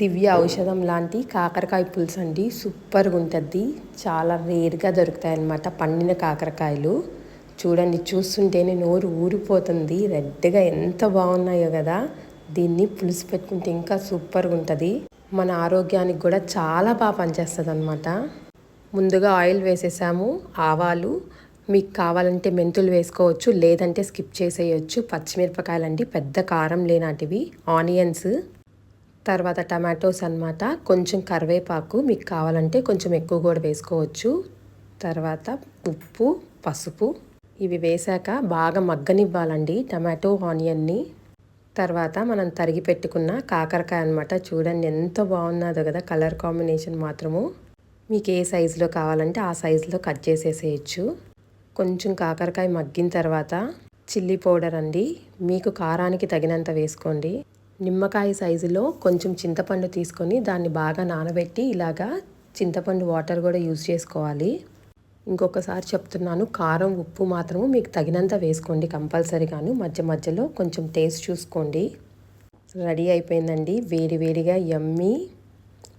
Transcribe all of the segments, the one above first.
దివ్య ఔషధం లాంటి కాకరకాయ పులుసు అండి. సూపర్గా ఉంటుంది. చాలా రేర్గా దొరుకుతాయి అన్నమాట పండిన కాకరకాయలు. చూడండి చూస్తుంటేనే నోరు ఊరిపోతుంది. రెడ్గా ఎంత బాగున్నాయో కదా. దీన్ని పులుసు పెట్టుకుంటే ఇంకా సూపర్గా ఉంటుంది. మన ఆరోగ్యానికి కూడా చాలా బాగా పనిచేస్తుంది అనమాట ముందుగా ఆయిల్ వేసేసాము. ఆవాలు మీకు కావాలంటే మెంతులు వేసుకోవచ్చు లేదంటే స్కిప్ చేసేయచ్చు. పచ్చిమిరపకాయలు అండి పెద్ద కారం లేనాటివి. ఆనియన్స్ తర్వాత టమాటోస్ అన్నమాట. కొంచెం కరివేపాకు మీకు కావాలంటే కొంచెం ఎక్కువ కూడా వేసుకోవచ్చు. తర్వాత ఉప్పు పసుపు ఇవి వేశాక బాగా మగ్గనివ్వాలండి టమాటో ఆనియన్ని. తర్వాత మనం తరిగి పెట్టుకున్న కాకరకాయ అనమాట చూడండి ఎంత బాగున్నదో కదా కలర్ కాంబినేషన్ మాత్రము. మీకు ఏ సైజులో కావాలంటే ఆ సైజులో కట్ చేసేసేయచ్చు. కొంచెం కాకరకాయ మగ్గిన తర్వాత చిల్లీ పౌడర్ అండి. మీకు కారానికి తగినంత వేసుకోండి. నిమ్మకాయ సైజులో కొంచెం చింతపండు తీసుకొని దాన్ని బాగా నానబెట్టి ఇలాగా చింతపండు వాటర్ కూడా యూజ్ చేసుకోవాలి. ఇంకొకసారి చెప్తున్నాను కారం ఉప్పు మాత్రము మీకు తగినంత వేసుకోండి కంపల్సరీగాను మధ్య మధ్యలో కొంచెం టేస్ట్ చూసుకోండి. రెడీ అయిపోయిందండి. వేడి వేడిగా ఎమ్మి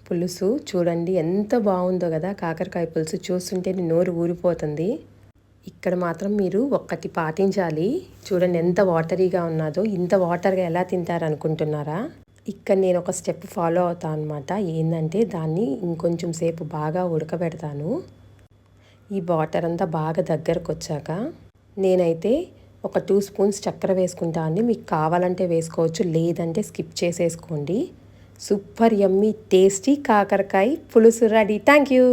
పులుసు. చూడండి ఎంత బాగుందో కదా కాకరకాయ పులుసు. చూస్తుంటే నోరు ఊరిపోతుంది. ఇక్కడ మాత్రం మీరు ఒక్కటి పాటించాలి. చూడండి ఎంత వాటరీగా ఉన్నదో ఇంత వాటర్గా ఎలా తింటారు అనుకుంటున్నారా ఇక్కడ నేను ఒక స్టెప్ ఫాలో అవుతాను అనమాట ఏంటంటే దాన్ని ఇంకొంచెం సేపు బాగా ఉడకబెడతాను. ఈ వాటర్ అంతా బాగా దగ్గరకు వచ్చాక నేనైతే ఒక టూ స్పూన్స్ చక్కెర వేసుకుంటాను మీకు కావాలంటే వేసుకోవచ్చు లేదంటే స్కిప్ చేసేసుకోండి. సూపర్ యమ్మీ టేస్టీ కాకరకాయ పులుసు రెడీ. Thank you